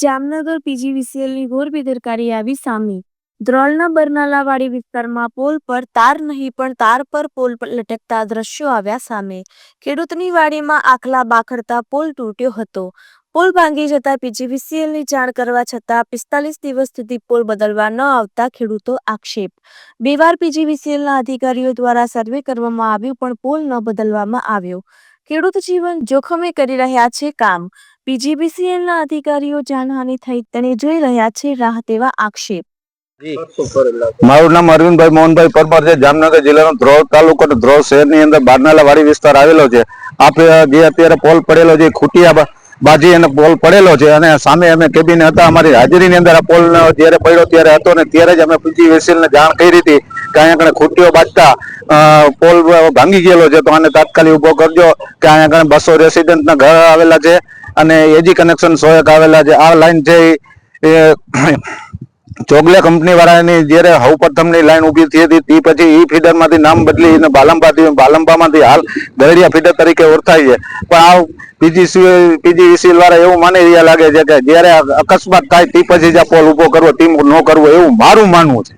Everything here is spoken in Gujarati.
જામનગર પીજીવીસીએલની ઘોર બેદરકારી આવી સામે. દ્રોણના બરનાલાવાડી વિસ્તારમાં પોલ પર તાર નહીં, પણ તાર પર પોલ લટકતા દ્રશ્યો આવ્યા સામે. ખેડૂતની વાડીમાં આખલા બાખડતા પોલ તૂટ્યો હતો. પોલ ભાંગી જતા પીજીવીસીએલની જાણ કરવા છતાં પિસ્તાલીસ દિવસ સુધી પોલ બદલવા ન આવતા ખેડૂતો આક્ષેપ. બે વાર પીજીવીસીએલના અધિકારીઓ દ્વારા સર્વે કરવામાં આવ્યું, પણ પોલ ન બદલવામાં આવ્યો. ખેડૂત જીવન જોખમે કરી રહ્યા છે કામ. પીજીબીસીએલના અધિકારીઓ જાનહાની થઈ તેને જોઈ રહ્યા છે રાહ તેવા આક્ષેપ. મારું નામ અરવિંદભાઈ મોહનભાઈ પરમાર છે. જામનગર જિલ્લાનો ધ્રોલ તાલુકો ધ્રોલ શહેરની અંદર બારનાલા વાડી વિસ્તાર આવેલો છે. આપણે જે અત્યારે પોલ પડેલો છે ખૂટિયા બાજી અને પોલ પડેલો છે અને સામે અમે કેબિન હતા. અમારી હાજરીની અંદર આ પોલ જ્યારે પડ્યો ત્યારે હતો ને ત્યારે જ અમે પીજી વેસીલને જાણ કરી હતી કે અહીંયા કણે ખૂટીઓ બાજતા પોલ ભાંગી ગયેલો છે. તો આને તાત્કાલિક ઊભો કરજો કે અહીંયા કણે બસો રેસિડેન્ટના ઘર આવેલા છે. અને એજી કનેક્શન સો એક આવેલા છે આ લાઈન છે એ, ચોગલે કંપની વાળાની જ્યારે હવ પ્રથમની લાઈન ઊભી થઈ હતી તે પછી ઈ ફીડરમાંથી નામ બદલી બાલંબાથી બાલંબા બાલંબામાંથી હાલ ગરડિયા ફીડર તરીકે ઓળખાય છે. પણ આ પીજીસી પીજીવીસીએલ વાળા એવું માની રહ્યા લાગે છે કે જ્યારે અકસ્માત થાય તે પછી જ આ પોલ ઊભો કરવો, ટીમ ન કરવો, એવું મારું માનવું છે.